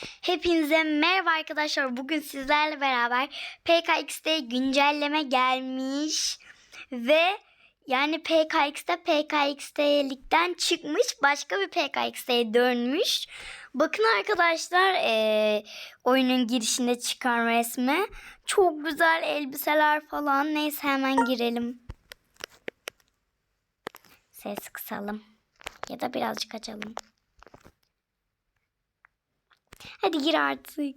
Hepinize merhaba arkadaşlar. Bugün sizlerle beraber PKX'de güncelleme gelmiş ve yani PKX'de PKX'delikten çıkmış başka bir PKX'de dönmüş. Bakın arkadaşlar eee, oyunun girişinde çıkan resmi. Çok güzel elbiseler falan. Neyse hemen girelim. Ses kısalım. Ya da birazcık açalım. Hadi gir artık.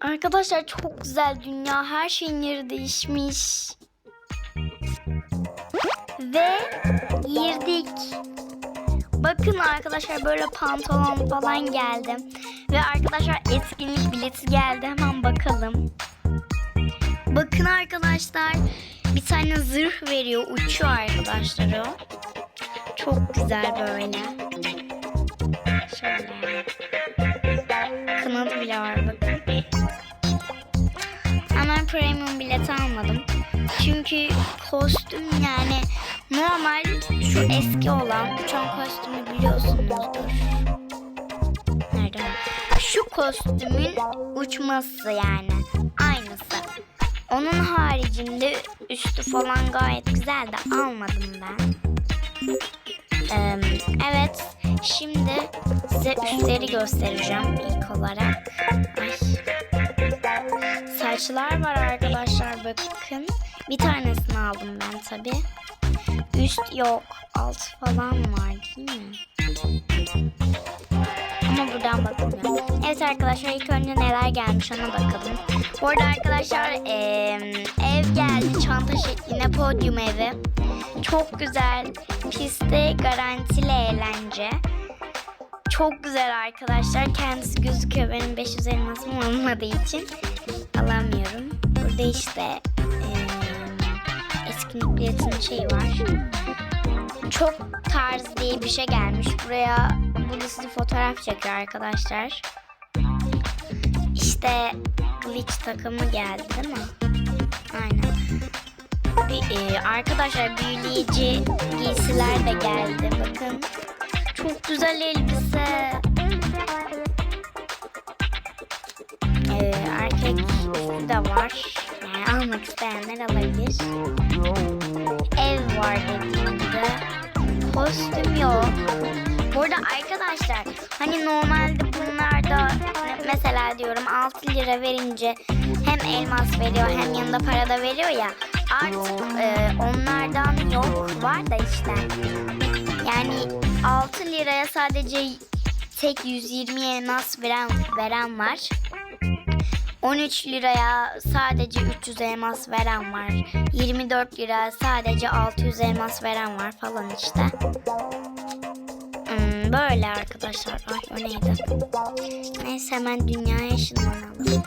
Arkadaşlar çok güzel dünya. Her şeyin yeri değişmiş. Ve girdik. Bakın arkadaşlar böyle pantolon falan geldi. Ve arkadaşlar etkinlik bileti geldi. Hemen bakalım. Bakın arkadaşlar bir tane zırh veriyor. Uçuyor arkadaşlar o. Çok güzel böyle. Şöyle. Kanadı bile var bakın. Hemen premium bilet almadım. Çünkü kostüm yani normal şu eski olan uçan kostümü biliyorsunuzdur. Nerede? Şu kostümün uçması yani. Aynısı. Onun haricinde üstü falan gayet güzel de almadım ben. Ee, evet. Şimdi size üstleri göstereceğim ilk olarak. Ay. Saçlar var arkadaşlar bakın. Bir tanesini aldım ben tabi. Üst yok. Alt falan var değil mi? Ama buradan bakılmıyor. Evet arkadaşlar ilk önce neler gelmiş ona bakalım. Bu arada arkadaşlar eee, ev geldi çanta şeklinde podyum evi. Çok güzel. Pistte garantili eğlence. Çok güzel arkadaşlar. Kendisi gözüküyor. Benim 500 elmasım olmadığı için alamıyorum. Burada işte eee etkinlik biletinin şeyi var. Çok tarz diye bir şey gelmiş. Buraya sizi fotoğraf çekiyor arkadaşlar. İşte glitch takımı geldi değil mi? Aynen. Bir, e, arkadaşlar büyüleyici giysiler de geldi. Bakın. Çok güzel elbise. Ee, erkek de var. Yani almak isteyenler alabilir. Ev var dediğimde. Kostüm yok. Burada arkadaşlar hani normalde bunlarda mesela diyorum 6 lira verince hem elmas veriyor hem yanında para da veriyor ya artık e, onlardan yok var da işte yani 6 liraya sadece tek 120 elmas veren, veren var. 13 liraya sadece 300 elmas veren var. 24 lira sadece 600 elmas veren var falan işte. Hmm, böyle arkadaşlar. Ay o neydi? Neyse hemen dünyaya ışınlanalım.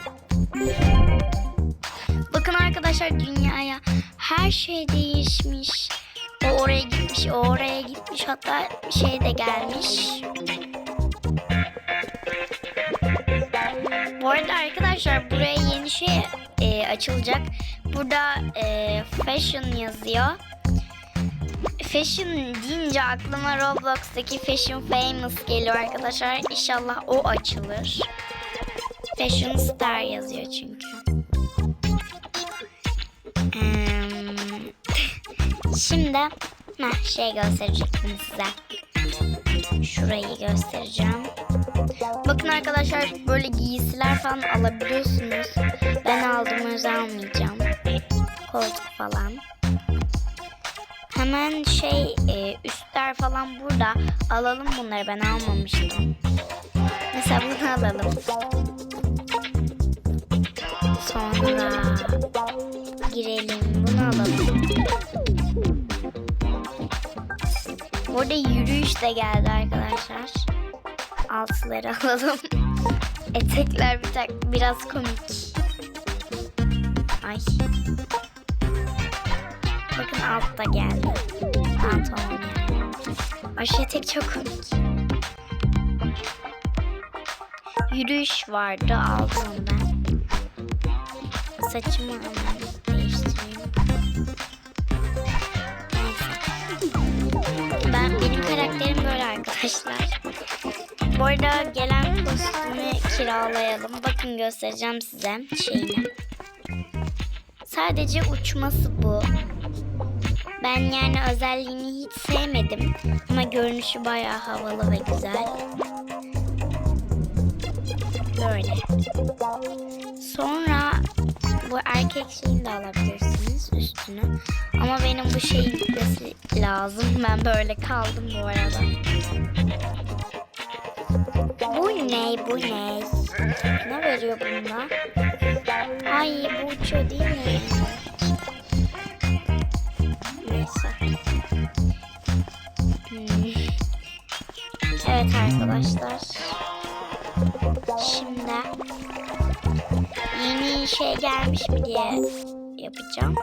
Bakın arkadaşlar dünyaya her şey değişmiş. O oraya gitmiş, o oraya gitmiş. Hatta şey de gelmiş. Bu arada arkadaşlar buraya yeni şey e, açılacak. Burada e, fashion yazıyor. Fashion deyince aklıma Roblox'taki Fashion Famous geliyor arkadaşlar. İnşallah o açılır. Fashion Star yazıyor çünkü. Şimdi heh, şey gösterecektim size. Şurayı göstereceğim. Bakın arkadaşlar böyle giysiler falan alabiliyorsunuz. Ben aldım yüzden almayacağım. Koltuk falan. Hemen şey e, üstler falan burada. Alalım bunları ben almamıştım. Mesela bunu alalım. Sonra girelim bunu alalım. Burada yürüyüş de geldi arkadaşlar. Altıları alalım. Etekler bir tak biraz komik. Ay. Bakın altta geldi. Pantolon yani. Ay şu etek çok komik. Yürüyüş vardı ben. Saçımı hemen arkadaşlar. Bu arada gelen kostümü kiralayalım. Bakın göstereceğim size şeyini. Sadece uçması bu. Ben yani özelliğini hiç sevmedim. Ama görünüşü bayağı havalı ve güzel. Böyle. Sonra bu erkek şeyini de alabilirsiniz üstüne. Ama benim bu şeyin gitmesi lazım. Ben böyle kaldım bu arada. Bu ne bu ne? Ne veriyor bunda? Ay bu uçuyor değil mi? Neyse. Hmm. Evet arkadaşlar. Şimdi yeni şey gelmiş mi diye yapacağım.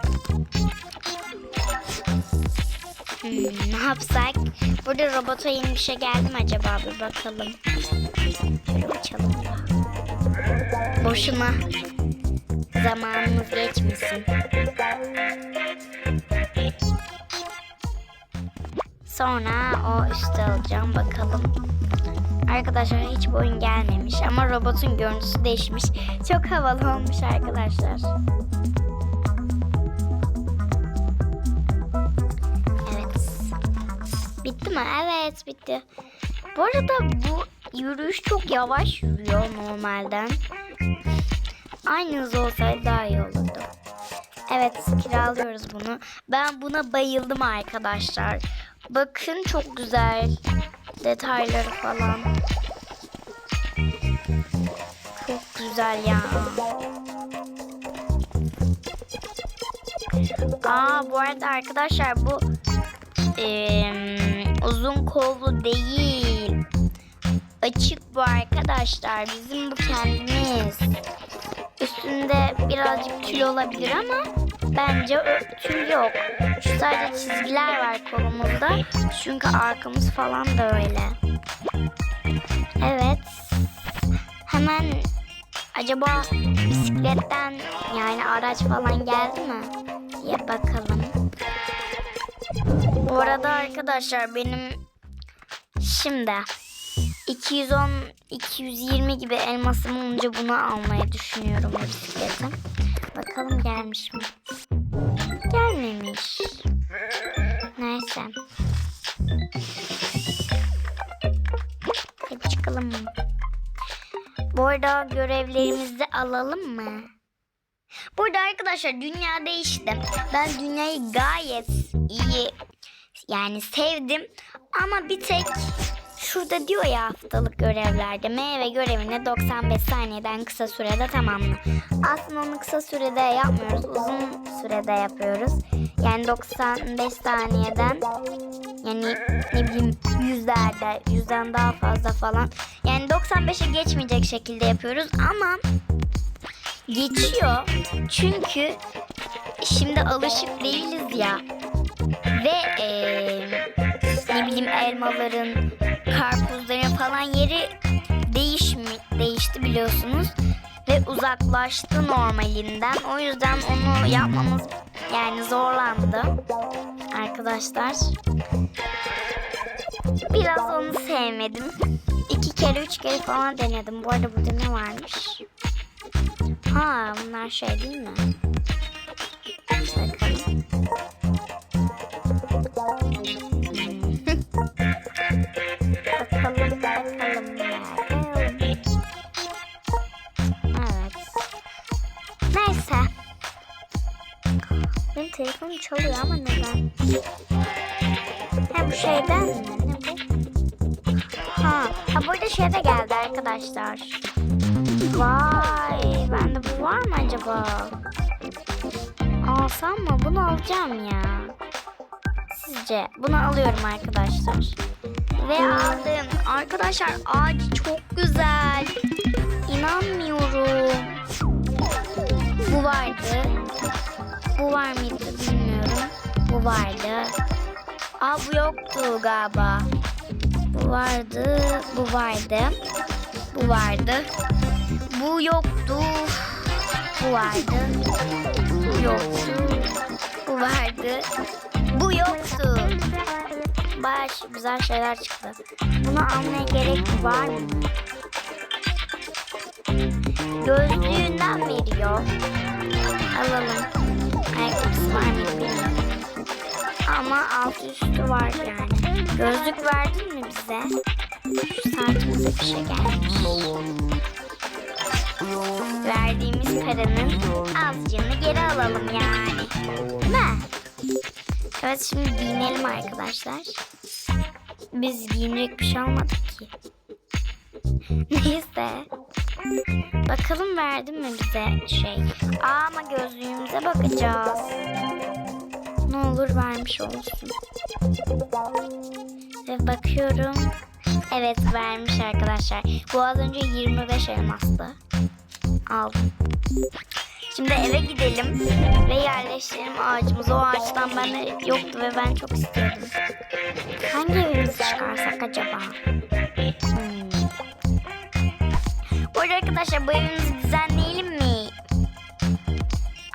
Hmm, ne yapsak? Burada robota yeni bir şey geldi mi acaba? Bir bakalım. Boşuna zamanımız geçmesin. Sonra o üstü alacağım bakalım. Arkadaşlar hiç bu oyun gelmemiş ama robotun görüntüsü değişmiş. Çok havalı olmuş arkadaşlar. Evet. Bitti mi? Evet bitti. Bu arada bu yürüyüş çok yavaş yürüyor normalden. Aynı hız olsaydı daha iyi olurdu. Evet kiralıyoruz bunu. Ben buna bayıldım arkadaşlar. Bakın çok güzel. Detayları falan. Çok güzel ya. Aa bu arada arkadaşlar bu eee, uzun kollu değil. Açık bu arkadaşlar. Bizim bu kendimiz. Üstünde birazcık tül olabilir ama bence tül yok. Sadece çizgiler var kolumuzda. Çünkü arkamız falan da öyle. Evet. Hemen acaba bisikletten yani araç falan geldi mi diye bakalım. Bu arada arkadaşlar benim şimdi 210 220 gibi elmasım olunca bunu almayı düşünüyorum bu bisikleti. Bakalım gelmiş mi? Gelmemiş. Neyse. Hadi çıkalım mı? Bu arada görevlerimizi alalım mı? Burada arkadaşlar dünya değişti. Ben dünyayı gayet iyi yani sevdim. Ama bir tek şurada diyor ya haftalık görevlerde meyve görevini 95 saniyeden kısa sürede tamamla. Aslında onu kısa sürede yapmıyoruz. Uzun sürede yapıyoruz. Yani 95 saniyeden yani ne bileyim yüzlerde yüzden daha fazla falan. Yani 95'e geçmeyecek şekilde yapıyoruz ama geçiyor. Çünkü şimdi alışık değiliz ya. Ve eee, ne bileyim elmaların, karpuzların falan yeri değişmi, değişti biliyorsunuz. Ve uzaklaştı normalinden. O yüzden onu yapmamız yani zorlandı. Arkadaşlar. Biraz onu sevmedim. İki kere üç kere falan denedim. Bu arada burada ne varmış? Ha bunlar şey değil mi? Bakalım. Benim telefonum çalıyor ama neden? Ha bu şeyden mi? Ne bu? Ha, ha burada şey de geldi arkadaşlar. Vay, bende bu var mı acaba? Alsam mı? Bunu alacağım ya. Sizce? Bunu alıyorum arkadaşlar. Ve aldım. Arkadaşlar ağacı çok güzel. İnanmıyorum. Bu vardı. Bu var mıydı bilmiyorum. Bu vardı. Aa bu yoktu galiba. Bu vardı. Bu vardı. Bu vardı. Bu yoktu. Bu vardı. Bu yoktu. Bu vardı. Bu yoktu. bayağı güzel şeyler çıktı. Bunu almaya gerek var mı? Gözlüğünden veriyor. Alalım. Var bilmiyorum. Ama altı üstü var yani. Gözlük verdin mi bize? Saatimize bir şey gelmiş. Verdiğimiz paranın azıcını geri alalım yani. Mi? Evet şimdi giyinelim arkadaşlar. Biz giyinecek bir şey almadık ki. Neyse. Bakalım verdi mi bize şey. Ama gözlüğümüze bakacağız. Ne olur vermiş olsun. Ve bakıyorum. Evet vermiş arkadaşlar. Bu az önce 25 elmastı. Aldım. Şimdi eve gidelim ve yerleştirelim ağacımızı. O ağaçtan bende yoktu ve ben çok istiyordum. Hangi evimizi çıkarsak acaba? Arkadaşlar bu evimizi düzenleyelim mi?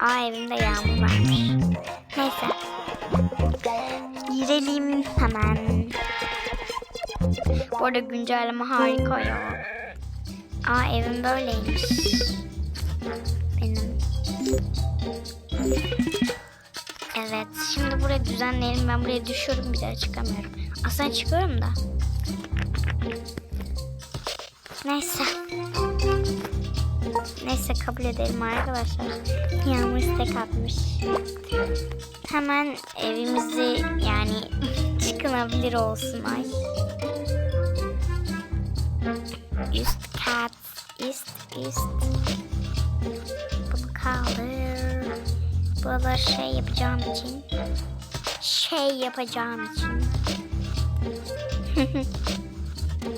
Aa evimde yağmur varmış. Neyse. Girelim hemen. Bu arada güncelleme harika ya. Aa evim böyleymiş. Benim. Evet şimdi burayı düzenleyelim. Ben buraya düşüyorum bir daha çıkamıyorum. Aslında çıkıyorum da. Neyse. Neyse kabul edelim arkadaşlar. Yağmur istek atmış. Hemen evimizi yani çıkınabilir olsun ay. Üst kat, üst, üst. Bunu kaldır. Buraları şey yapacağım için. Şey yapacağım için.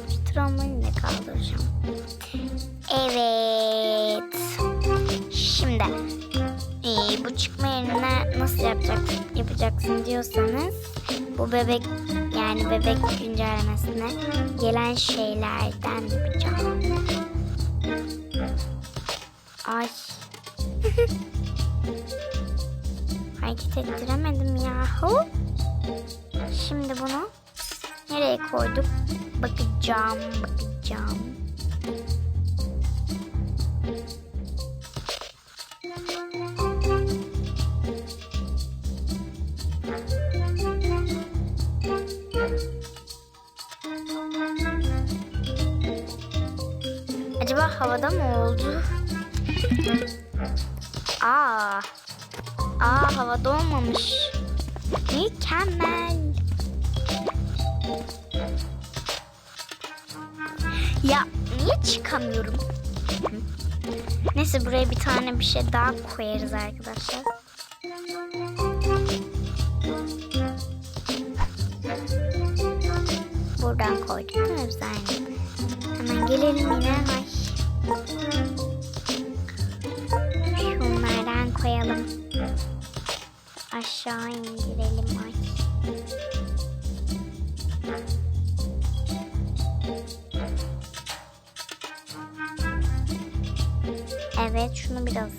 Şu tramvayı da kaldıracağım. Evet. Şimdi ee, bu çıkma yerine nasıl yapacaksın, yapacaksın diyorsanız bu bebek yani bebek güncellemesine gelen şeylerden yapacağım. Ay. Hareket ettiremedim yahu. Şimdi bunu nereye koyduk? Bakacağım, bakacağım. Havada mı oldu? Aa. Aa havada olmamış. Mükemmel. Ya niye çıkamıyorum? Neyse buraya bir tane bir şey daha koyarız arkadaşlar. Buradan koyduk aynı? Hemen gelelim yine. Ay. Şunlardan koyalım. Aşağı indirelim. Evet şunu biraz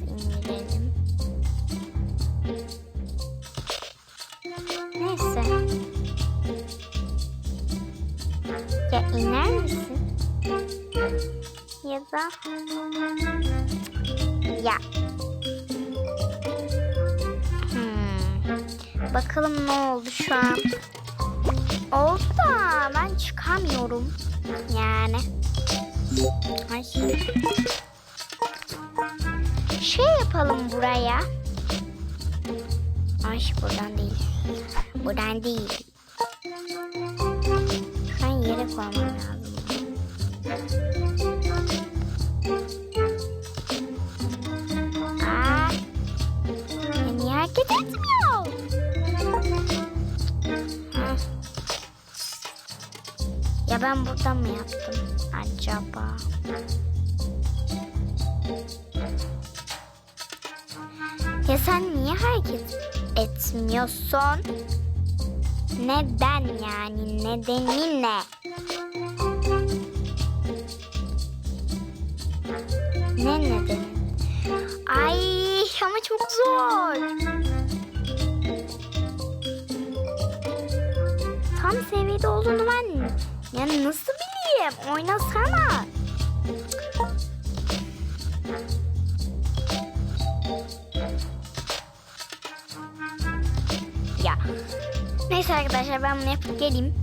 Ya. Hmm. Bakalım ne oldu şu an. Oldu da ben çıkamıyorum. Yani. Ay. Şey yapalım buraya. Ay buradan değil. Buradan değil. Ben yere koymam lazım. Ben buradan mı yaptım acaba? Ya sen niye hareket etmiyorsun? Neden yani? Nedeni ne? Ne nedeni? Ay ama çok zor. Tam seviyede olduğunu ben yani nasıl bileyim? Oynasana. Ya. Neyse arkadaşlar ben bunu yapıp geleyim.